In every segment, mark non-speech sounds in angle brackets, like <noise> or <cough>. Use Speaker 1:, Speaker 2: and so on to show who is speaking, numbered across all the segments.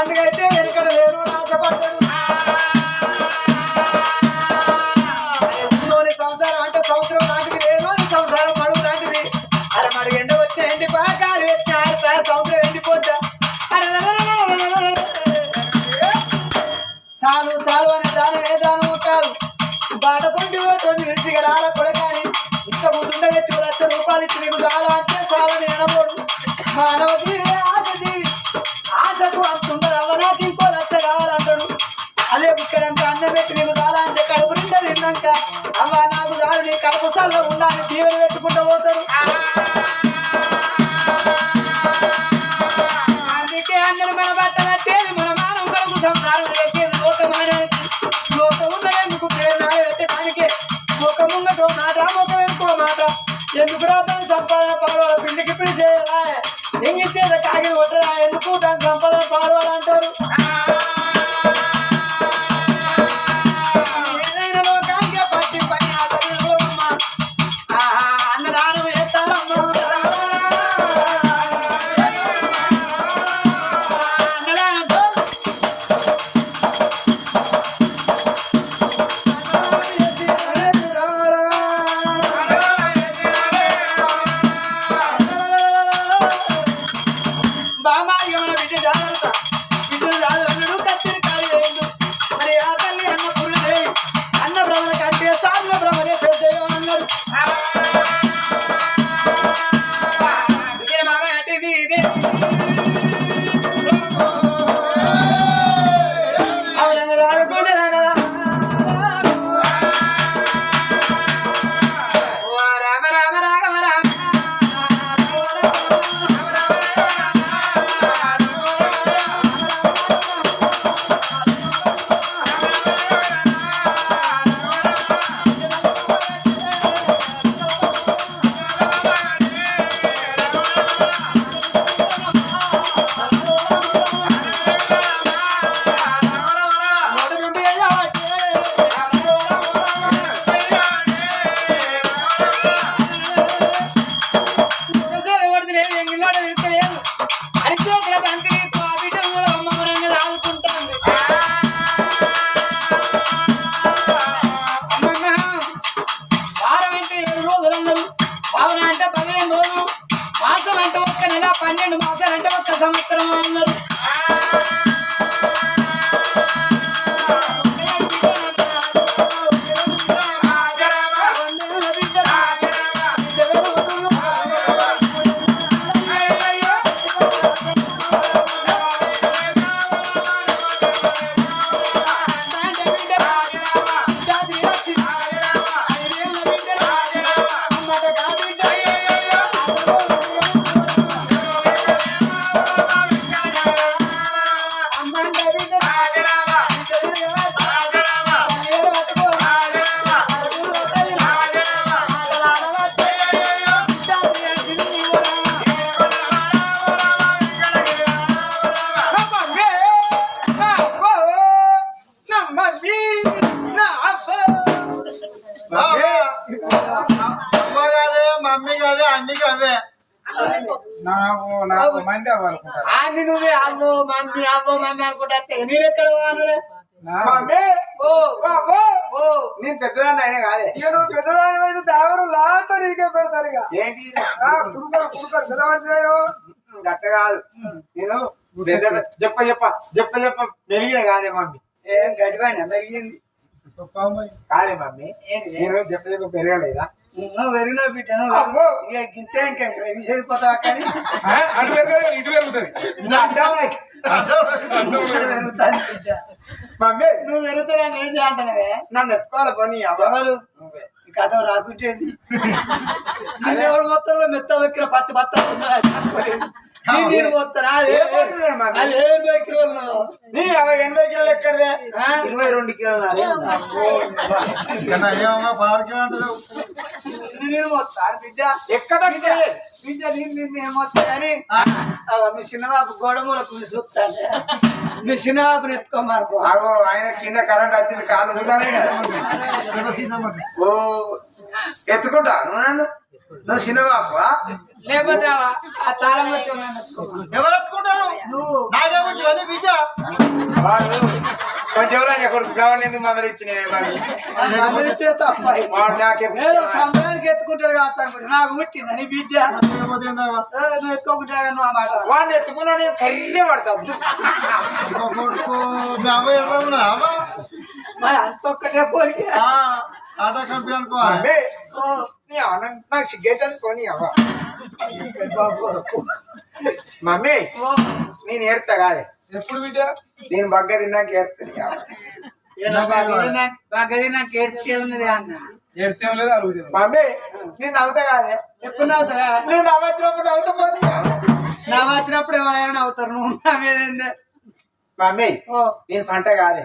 Speaker 1: పండుగైతే వెనుకడ లేరు ఆశపడ్డాడు సంసారం అంటే సంవత్సరం లాంటిది లేదు సంసారం మడుగు లాంటిది. అరే మడుగు ఎండ వచ్చే ఎండి పాకాలు వచ్చి ఆరు సంవత్సరం ఎండిపోతా సాలు సాలు అనే దాని ఏ దానము కాదు. బాట పండి ఓటుంది విడిచిగా రాల కొడకాని ఇంత ముందుండ పెట్టి లక్ష రూపాయలు ఇచ్చి నీకు చాలా అంటే చాలా నేనబోడు. మానవ కలపసాల్లో ఉండాలి నీ పెట్టుకుంటూ పోతాడు అందుకే అందరూ మన బట్టలు మన మానవ కొరకు సంసారం చేసేది లోకమానానికి లోకం ఉన్నదెందుకు? ప్రేరణాలు పెట్టడానికి. ఒక ముంగటో మాట ఒక వెనుకో మాట. ఎందుకు రాత్రి సంపాదన పాడవాల
Speaker 2: need it. అవే
Speaker 3: నాకు మంది
Speaker 1: నువ్వే మమ్మీ మమ్మీ అనుకుంటా
Speaker 3: నేను పెద్దదాన్ని అయినా కాదే
Speaker 1: ఇక నువ్వు పెద్దదాని అయితే దేవరు లాంతో నీకే పెడతారు ఇక
Speaker 3: ఏంటి గట్ట కాదు నేను పెద్ద- చెప్ప చెప్ప చెప్ప చెప్ప పెరిగిన కాదే మమ్మీ
Speaker 1: ఏం గడిపోయినా మెరిగింది
Speaker 3: కాదే మమ్మీ. నేను పెరగలేదా?
Speaker 1: నువ్వు. ఇక గింతే ఇంకా చేరిపోతావు కానీ?
Speaker 4: అటు ఇటు పెరుగుతుంది.
Speaker 3: మమ్మీ!
Speaker 1: నువ్వు
Speaker 3: నన్ను ఎత్తుకోవాలి పని
Speaker 1: కథ మొత్తంలో మెత్త వెక్కిన పత్తి బత్త నేను పోతారా?
Speaker 3: ఏ పోతుందే మమ్మీ?
Speaker 1: అది ఏం వెక్కిన
Speaker 3: నీ అవ ఎనభై కిలోలు ఎక్కడదే?
Speaker 1: ఆ?
Speaker 3: ఇరవై రెండు కిలోలు
Speaker 1: బిడ్డ
Speaker 3: ఎక్కడ
Speaker 1: బిడ్డ నేను నిన్ను ఏమొస్తాయని మీ చిన్నబాబు గోడమూలకు చూస్తాను మీ చిన్నబాబుని
Speaker 2: ఆయన కింద కరెంట్ వచ్చింది కాళ్ళు ఓ ఎత్తుకుంటా నువ్వు నన్ను? నువ్వు చిన్నబాబు
Speaker 1: లేకపోతే ఆ- తాళం.
Speaker 5: ఎవరు ఎత్తుకుంటారు అని బిడ్డ?
Speaker 2: కొంచెం ఎవరైనా కొడుకు కావాలి ఎందుకు మందలు ఇచ్చిన
Speaker 1: అందరిచ్చే తప్ప.
Speaker 2: వాడు నాకే
Speaker 1: ఏదో సమయానికి ఎత్తుకుంటాడు అనుకుంటా. నాకు పుట్టింది నీ బిడ్డ. నువ్వు ఎత్తుకుంటా నువ్వు ఆ మాట.
Speaker 2: వాడిని ఎత్తుకున్నాడు కర్రే పడతావు.
Speaker 5: కొడుకు మీ అమ్మాయి ఎక్కడ ఉన్నదా
Speaker 1: మరి అంత ఒక్కటే పోయి.
Speaker 5: ఆ, టాటా కంపెనీ అనుకోవాలి
Speaker 2: నీ ఆనందం నాకు సిగ్గేది అనుకోని అవ్వ మమ్మీ నేను ఏడుతా కాదే
Speaker 4: ఎప్పుడు బిడ్డ
Speaker 2: నేను బగ్గ తిన్నాక ఏడుతుంది
Speaker 1: గది నాకు ఏడ్చే ఉన్నది అన్న
Speaker 4: ఏడితే లేదు అడుగుతుంది
Speaker 2: మమ్మీ నేను నవ్వుతా కాదే
Speaker 1: ఎప్పుడు నవ్వుతా
Speaker 2: నేను నవ్వచ్చినప్పుడు నవ్వుతా పోనీ
Speaker 1: నా వచ్చినప్పుడు ఎవరైనా నవ్వుతారు నువ్వు నా మీద ఏంది?
Speaker 2: మమ్మీ
Speaker 1: ఓ.
Speaker 2: నేను పంట కాదే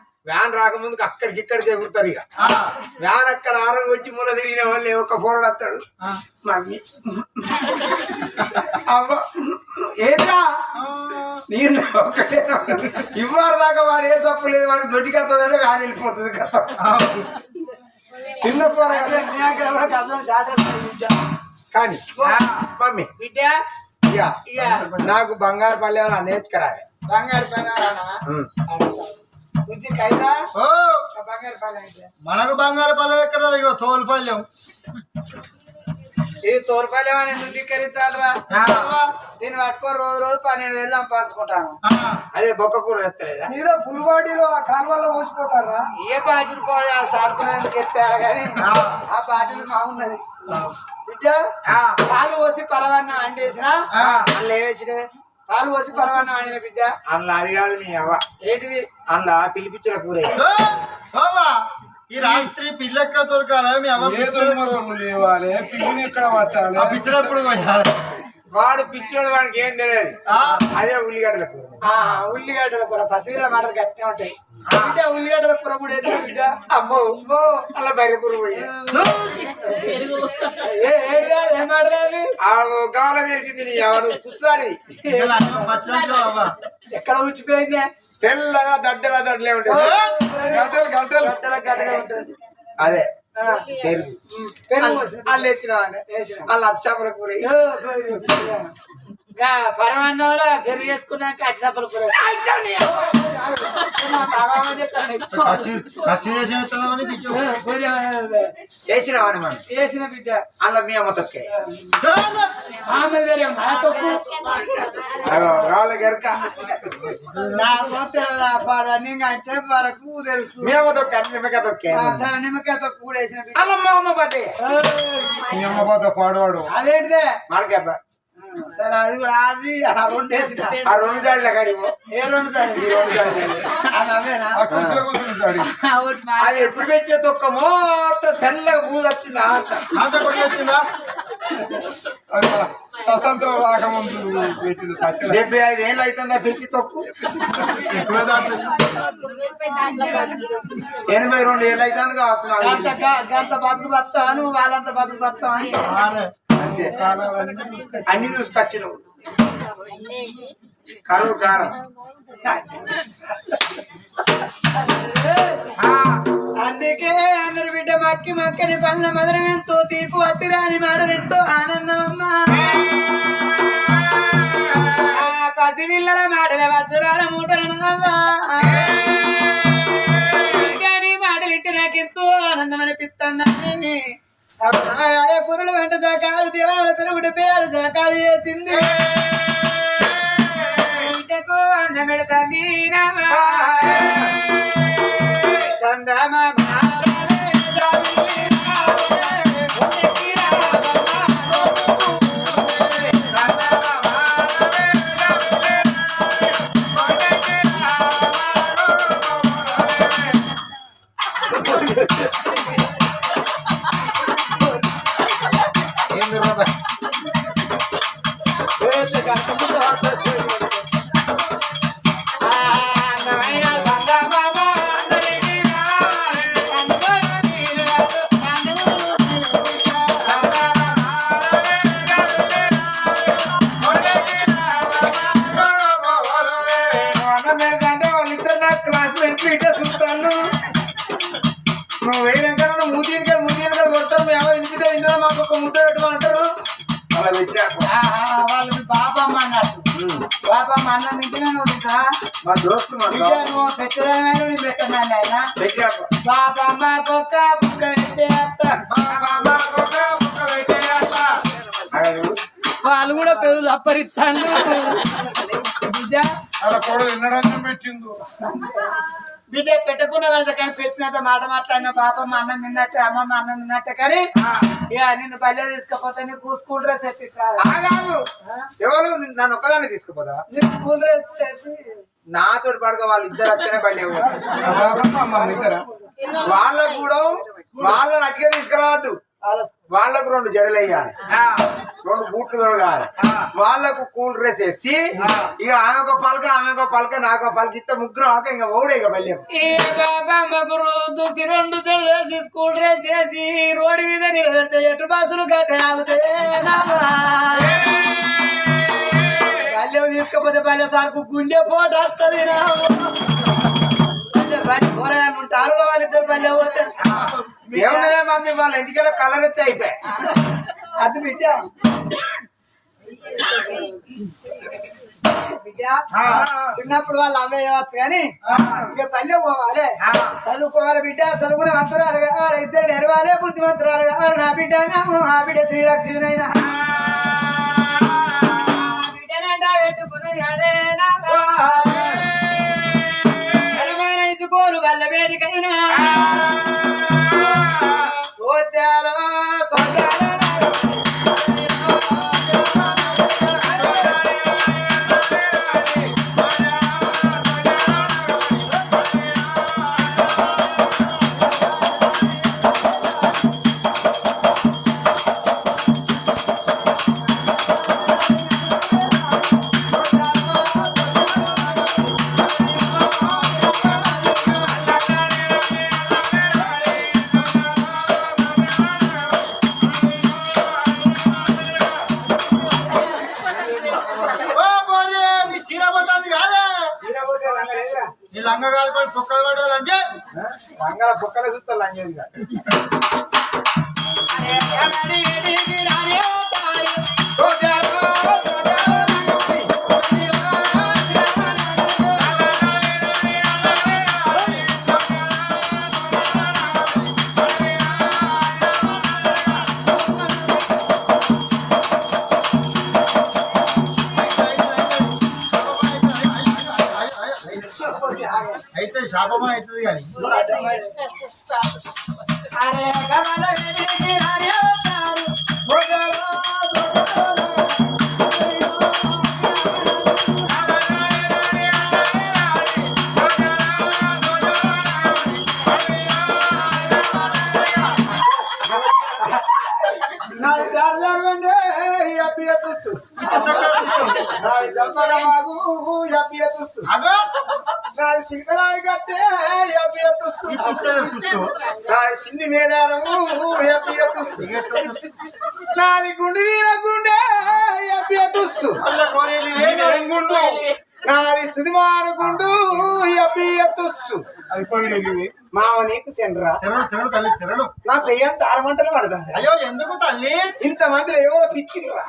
Speaker 2: వ్యాన్ రాకముందుకు అక్కడికి ఇక్కడికి ఎగురుతారు ఇక.
Speaker 5: ఆ,
Speaker 2: వ్యాన్ అక్కడ ఆరం వచ్చి మూల తిరిగిన వాళ్ళు ఒక్క పోరడు వస్తాడు
Speaker 5: ఆ.
Speaker 2: మమ్మీ. అవ్వ. ఏంటా నేను ఒకటే ఇవ్వరు దాకా వారు ఏ తప్పు లేదు. వాడికి దొడ్డికి వస్తుందంటే వ్యాన్ వెళ్ళిపోతుంది కథ చిన్న కానీ మమ్మీ.
Speaker 1: బిడ్డ.
Speaker 2: నాకు బంగారు పల్లె నేర్చుకురాలి.
Speaker 1: బంగారు పైన
Speaker 5: మనకు బంగారు పల్లె ఎక్కడ ఇగో తోలు పల్లెం
Speaker 1: ఇది తోరపాలెం అని ఎందుకు ధిక్కరించాలరా దీన్ని పట్టుకొని రోజు రోజు పన్నెండు వేలు సంపాదించుకుంటాను.
Speaker 2: అదే బొక్క కూర ఎత్తలేదా
Speaker 4: మీద ఫుల్ బాడీలో ఆ కాలువలో పోసిపోతారా?
Speaker 1: ఏ పోయి సాడుకునేందుకు ఎత్తారు కానీ ఆ. పార్టీలు బాగున్నది బిడ్డ పాలు పోసి పరవాన్నం అండేసిన
Speaker 5: ఆ,
Speaker 2: అందులో ఏమేసినవే
Speaker 1: పాలు పోసి పరవాన్నం అండిన బిడ్డ.
Speaker 2: అందులో అది కాదు నీ అవ్వ.
Speaker 1: ఏంటిది?
Speaker 2: అందులో పిలిపించిన కూర
Speaker 5: ఈ రాత్రి పిల్ల ఎక్కడ దొరకాలి? మీ అమ్మ
Speaker 4: లేవాలి. పిల్లిని ఎక్కడ పట్టాలి?
Speaker 5: ఆ పిచ్చినప్పుడు
Speaker 2: వాడు పిచ్చోడు వాడికి ఏం తెలియదు.
Speaker 5: ఆ,
Speaker 2: అదే ఉల్లిగడ్డల కూర.
Speaker 1: ఆ ఉల్లిగడ్డల కూర పసిపిల్ల మాటలు గట్టిగా ఉంటాయి. బిడ్డ ఉల్లిగడ్డల కూర కూడా వేసిన బిడ్డ.
Speaker 2: అమ్మో అలా బయట కూర పోయి. గాల నీ ఎవరు పుస్తాడివి.
Speaker 1: ఎక్కడ ఉచ్చిపోయిందే
Speaker 2: తెల్లగా దడ్డల దడ్డలే ఉంటుంది.
Speaker 4: గంటలు గంటలు.
Speaker 1: గడ్డల గడ్డగా ఉంటుంది.
Speaker 2: అదే. వాళ్ళు వేసిన
Speaker 1: వేసిన.
Speaker 2: వాళ్ళు అక్షాపల కూర.
Speaker 1: పరమాన్నంలో పెరుగు వేసుకున్నాక అక్షాపల కూర వేసిన బిడ్డ
Speaker 2: అందులో మీ అమ్మ తొక్కే
Speaker 1: ఆమె వేరే మా తప్పు
Speaker 2: గాలి గెరక
Speaker 1: నాకు తెలియదు ఆ పాడ నీకు అంటే వరకు తెలుసు
Speaker 2: మీ అమ్మ తొక్కే అన్ని నిమ్మకాయ తొక్కే
Speaker 1: సరే నిమ్మకాయ తప్పు కూడా వేసిన బిడ్డ
Speaker 2: అల్ల మా అమ్మ పట్టే
Speaker 4: మీ అమ్మ పోత పాడవాడు.
Speaker 1: అదేంటిదే?
Speaker 2: మార్కెట్
Speaker 1: ఆ, సరే అది కూడా అది ఆ రెండు వేసిన.
Speaker 2: ఆ రెండు జాడీల కాడిపో
Speaker 1: ఏ రెండు
Speaker 2: ఈ
Speaker 1: అది
Speaker 2: అది ఎప్పుడు పెట్టే తొక్క? మొత్తం తెల్లగా బూజు వచ్చింది? అంత.
Speaker 5: అంత కొడి వచ్చిందా
Speaker 4: స్వతంత్రం రాకముందు
Speaker 2: డెబ్బై ఐదు ఏళ్ళు అవుతుందా పెట్టి తొక్కు? ఎనభై రెండు ఏళ్ళు అవుతుంది కావచ్చు
Speaker 1: గంత బతుకు బతాను వాళ్ళంత బతుకు బతాను.
Speaker 2: అంతే అన్ని చూసుకొచ్చినావు. కరువు కారం.
Speaker 1: అందుకే అందరి బిడ్డ మక్కి మక్కని పనుల మదనం ఎంతో తీర్పు అతిరాని మాటలు ఎంతో ఆనందం అమ్మా. ఆ పసిపిల్లల మాటల వసురాల మూటలను పురులు వెంట దాకాలు దేవాల పెరుగుడు పేరు దాకాలు చేసింది అన్నం పెడతాంది రామా. సందమ మీరు నువ్వు పెట్టదాన్ని ఆయన కుక్క కుక్క పెట్టేస్తా వాళ్ళు కూడా పెరుగు అప్పరిస్తాను బిడ్డ
Speaker 4: అలా కూడా వినడానికి పెట్టిండు.
Speaker 1: బిడ్డ పెట్టకున్న వాళ్ళ కానీ పెట్టినంత మాట మాట్లాడిన బాబమ్మ అన్నం తిన్నట్టు అమ్మమ్మ అన్నం తిన్నట్టు కానీ ఇక నిన్ను బయలు తీసుకపోతే నీకు స్కూల్ డ్రెస్
Speaker 2: ఆగాగు. ఎవరు? నన్ను ఒక్కదాన్ని తీసుకుపోదా?
Speaker 1: నీకు స్కూల్ డ్రెస్
Speaker 2: నాతో పడక వాళ్ళు ఇద్దరు అత్తనే బయట <laughs> వాళ్ళకు కూడా వాళ్ళని అట్టిగా తీసుకురావద్దు.
Speaker 1: వాళ్ళ
Speaker 2: వాళ్ళకు రెండు జడలు వేయాలి. రెండు బూట్లు దొరకాలి వాళ్ళకు కూల్ డ్రెస్ వేసి ఇక ఆమె ఒక పలక ఆమె ఒక పలక నాకు ఒక పలక ఇస్తే ముగ్గురు ఆక ఇంకా ఓడే ఇక బల్యం
Speaker 1: రోజు రెండు వేసి స్కూల్ డ్రెస్ వేసి రోడ్డు మీద నిలబెడితే ఎటు గట్ట ఆగుతాయి? పల్లె తీసుకపోతే పల్లె సార్కు గుండె పోటు వస్తుంది కూరగాయలు ఉంటారు వాళ్ళిద్దరు పల్లె పోతే.
Speaker 2: ఏమన్నా మమ్మీ వాళ్ళ ఇంటికి కలర్ ఎత్తే అయిపోయి.
Speaker 1: అది బిడ్డ. చిన్నప్పుడు వాళ్ళు కానీ ఇక పల్లె పోవాలి. చదువుకోవాలి బిడ్డ చదువుకునే మంత్రాలు కావాలి ఇద్దరు నెరవాలి బుద్ధిమంతురాలు కావాలి నా బిడ్డ నామం ఆ బిడ్డ శ్రీలక్ష్మినైనా. ఇసుకోలు వల్ల వేడికైనా.
Speaker 5: అయితే శాపమా అవుతుంది కానీ. అగో
Speaker 2: చిన్ని మేడారము నాది గుండి గుండె? గుండు నాది
Speaker 4: అది పోయి
Speaker 2: మావ నీకు సెండ్రా?
Speaker 5: శరణు శరణు తల్లి శరణు.
Speaker 2: నా పెయ్యంత ఆరు మంటలు పడతాను
Speaker 5: అయ్యో ఎందుకు తల్లి?
Speaker 2: ఇంతమందిలో ఏవో పిక్కిరా.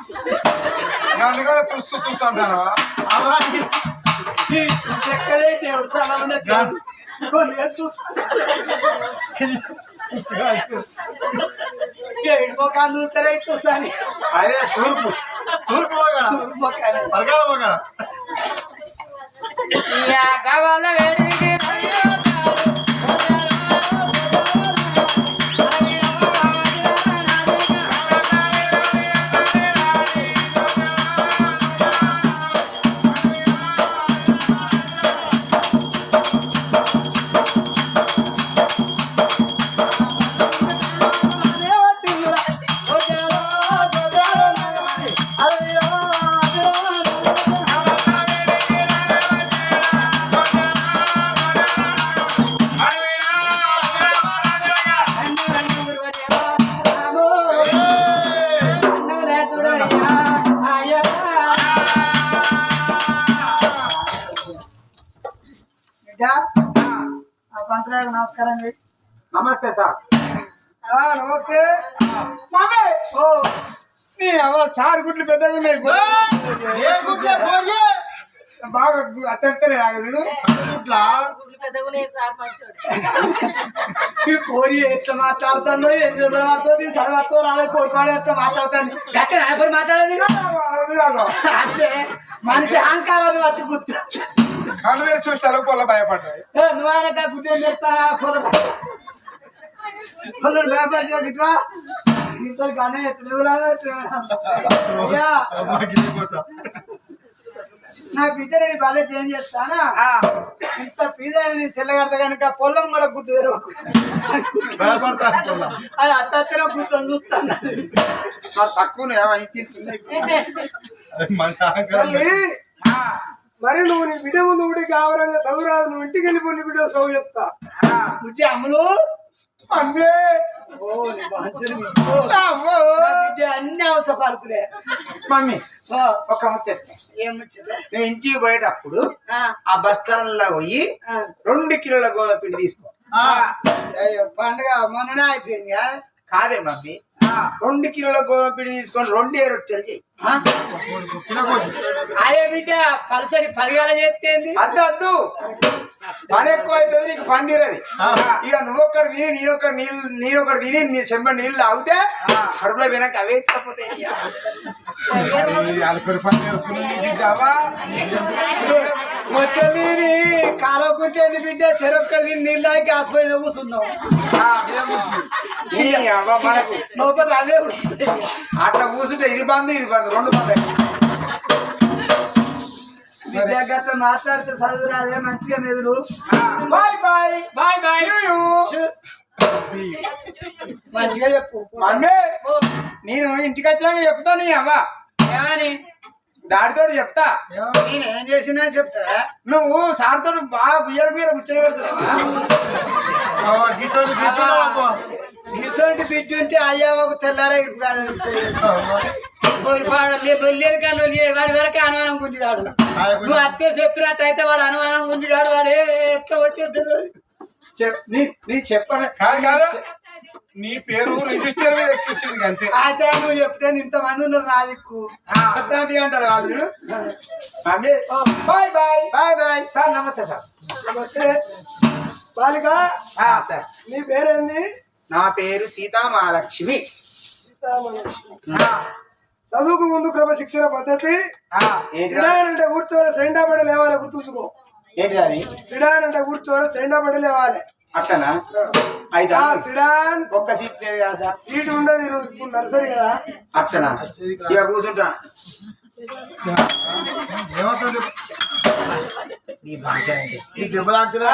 Speaker 2: అదే తూర్పు.
Speaker 5: తూర్పు పోగల. పరకాల పోగల
Speaker 1: కావాల వేడికి నమస్కారం
Speaker 2: నమస్తే సార్.
Speaker 1: నమస్తే.
Speaker 2: నీ అవ్వ సార్ గుడ్లు పెద్దగా ఉన్నాయి. బాగా
Speaker 6: సార్ మంచోడు
Speaker 1: ఈ కోరి ఎట్లా మాట్లాడుతుందో ఏం మాట్లాడుతుంది చదవతో రాలే కోరుకోవడం ఎట్లా మాట్లాడుతుంది. గట్ట ఎవరు మాట్లాడేది మనిషి అహంకారాన్ని వచ్చి గుర్తు
Speaker 4: కళ్ళు వేసి భయపడ్డాయి.
Speaker 1: చేస్తారా పొలం భయపడ్డాడు ఇట్లా ఇంత కానీ ఎట్లా నా బిడ్డని బాగా చేంజ్ చేస్తానా? ఇంత పీజా చెల్లగడతా కనుక పొలం కూడా గుర్తు తెరవకు. అది అత్త అత్తనే కూర్చొని చూస్తాను
Speaker 2: తక్కువ
Speaker 3: మరి నువ్వు నీ బిడ్డ ముందు కావాలంగా చదువురాదు నువ్వు ఇంటికి వెళ్ళిపోయి నీ బిడ్డ చదువు చెప్తా
Speaker 1: బుజ్జి అమ్ములు?
Speaker 2: అమ్మే.
Speaker 1: అన్ని అవసరం పలుకులే
Speaker 2: మమ్మీ
Speaker 1: ఓ,
Speaker 2: ఒక? నేను ఇంటికి పోయేటప్పుడు
Speaker 1: ఆ,
Speaker 2: బస్ స్టాండ్లో పోయి. రెండు కిలోల గోధుమ పిండి తీసుకో
Speaker 1: పండుగ మొన్ననే అయిపోయింది కదా?
Speaker 2: మమ్మీ. రెండు కిలోల గోధుమ పిండి తీసుకొని రెండే రొట్టెలు చెయ్యి?
Speaker 1: అదే బిడ్డ పలసడి పరిగాల చేస్తేంది
Speaker 2: అద్దు అద్దు. పని ఎక్కువ అవుతుంది నీకు పని తీరది ఇక నువ్వొక్కడు తిని నేనొక్కడు నీళ్ళు నేనొక్కడు తిని నీ చెంబ నీళ్ళు తాగితే కడుపులో వినక అవే ఇచ్చకపోతే
Speaker 1: మొత్తం కాలకుంటేంది బిడ్డ? చెరొక్కడి నీళ్ళు తాగి గ్యాస్ పోయిన కూర్చున్నాం
Speaker 2: మనకు.
Speaker 1: లోపల అదే.
Speaker 2: అట్లా కూర్చుంటే ఇది బంద్ ఇది బంద్ రెండు బంద్.
Speaker 1: మాట్లాడితే చదువు రాదే మంచిగా మెదులు.
Speaker 2: Bye bye.
Speaker 1: Bye bye. మంచిగా చెప్పు.
Speaker 2: నేను ఇంటికి వచ్చినాక చెప్తా నీ అవ్వ.
Speaker 1: ఏమని?
Speaker 2: డాడీతో చెప్తా.
Speaker 1: నేను ఏం చేసినా చెప్తా.
Speaker 2: నువ్వు సార్తో బాగా బియ్యర బియ్యర ముచ్చట పెడుతున్నావా?
Speaker 1: బిడ్డ ఉంటే అయ్యా ఒక తెల్లారే లొల్లేరు కానీ వాడి వరకు అనుమానం గుంజిగాడు నువ్వు అత్తే చెప్పినట్టు అయితే వాడు అనుమానం గుంజిగాడు వాడే ఎట్లా వచ్చేది?
Speaker 2: చెప్ నీ నీ చెప్పను
Speaker 4: కాదు. కాదు. నీ పేరు రిజిస్టర్ మీద ఎక్కించింది అంతే.
Speaker 1: అయితే నువ్వు చెప్తే ఇంతమంది ఉన్నారు నా దిక్కు.
Speaker 2: అంటారు వాళ్ళు. చూడు mummy bye bye. Bye bye. Sir నమస్తే సార్.
Speaker 3: నమస్తే. బాలిక.
Speaker 2: ఆ, సార్.
Speaker 3: నీ పేరేంది?
Speaker 2: నా పేరు సీతామహాలక్ష్మి.
Speaker 3: చదువుకు ముందు క్రమశిక్షణ పద్ధతి. అంటే కూర్చోవాలి చెండా పడి లేవాలి గుర్తుంచుకో.
Speaker 2: ఏంటి అది
Speaker 3: సిడాన్ అంటే కూర్చోవాలి చెండా పడి లేవాలి.
Speaker 2: అట్టనా అయితే
Speaker 3: ఆ సిడాన్.
Speaker 2: ఒక్క సీట్ లేదు కదా సార్.
Speaker 3: సీట్ ఉండదు ఇప్పుడు నర్సరీ కదా.
Speaker 2: అట్టనా ఇక కూర్చుంటా. నీ భాష దెబ్బలాడుతున్నా?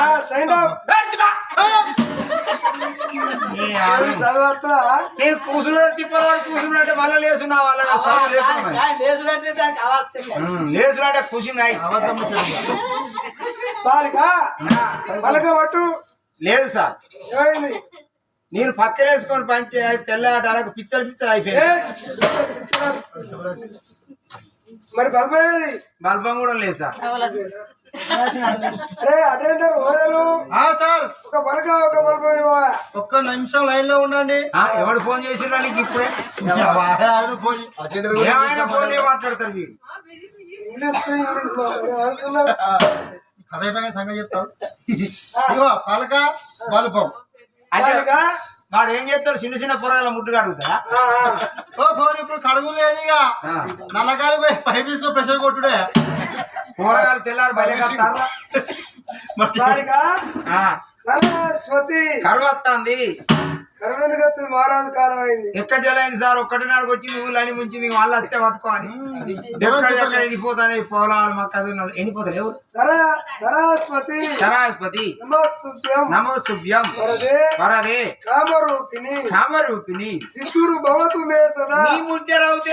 Speaker 2: నీ నేను కూర్చున్నాడు తిప్పవాడు కూర్చున్నాడు మళ్ళీ లేచున్నా వాళ్ళ లేచున్నాడే కూర్చున్నాయి
Speaker 3: పలక పట్టు.
Speaker 2: లేదు సార్. నేను పక్కన వేసుకొని పంటే తెల్లడానికి పిచ్చలు పిచ్చలు అయిపోయింది.
Speaker 3: మరి బలమైనది
Speaker 2: బల్బం కూడా లేదు సార్.
Speaker 3: అరే అటెండర్ ఓరలు?
Speaker 5: ఆ సార్.
Speaker 3: ఒక ఒక బల్బం
Speaker 5: ఒక్క నిమిషం లైన్లో ఉండండి
Speaker 2: ఎవడు ఫోన్ చేసినా నీకు ఇప్పుడే? ఏమైనా ఫోన్ మాట్లాడతారు మీరు.
Speaker 5: అయిపోయిన సంగతి చెప్తాడు ఇగో పలక
Speaker 3: బాలిక
Speaker 2: వాడు ఏం చేస్తాడు? చిన్న చిన్న పొరగాల ముట్టుగా అడుగుతా
Speaker 3: ఆ, ఆ.
Speaker 5: ఓ ఫోన్ ఇప్పుడు కడుగు లేదు ఇక. నల్లగాడి పోయి పైప్ తీసుకో ప్రెషర్ కొట్టుడే.
Speaker 2: కూరగాయలు తెల్లారు బయట కడతారు
Speaker 3: సరస్వతి.
Speaker 2: కరువు వస్తుంది
Speaker 3: కరుణని కత్తి మహారాజు కాలం అయింది.
Speaker 2: ఎక్కడ జలైంది సార్? ఒక్కటి నాడు వచ్చింది ఊళ్ళని ముంచింది వాళ్ళు అత్తే పట్టుకోవాలి. ఎక్కడ ఎండిపోతాయి పొలాలు మా కథలు ఎండిపోతాయి
Speaker 3: సరస్వతి.
Speaker 2: సరాస్పతి
Speaker 3: నమస్తుభ్యం.
Speaker 2: వరదే.
Speaker 3: కామరూపిణి.
Speaker 2: కామరూపిణి.
Speaker 3: సిద్ధురు భవతు మే సదా.
Speaker 2: నీ ముద్ర అవుతే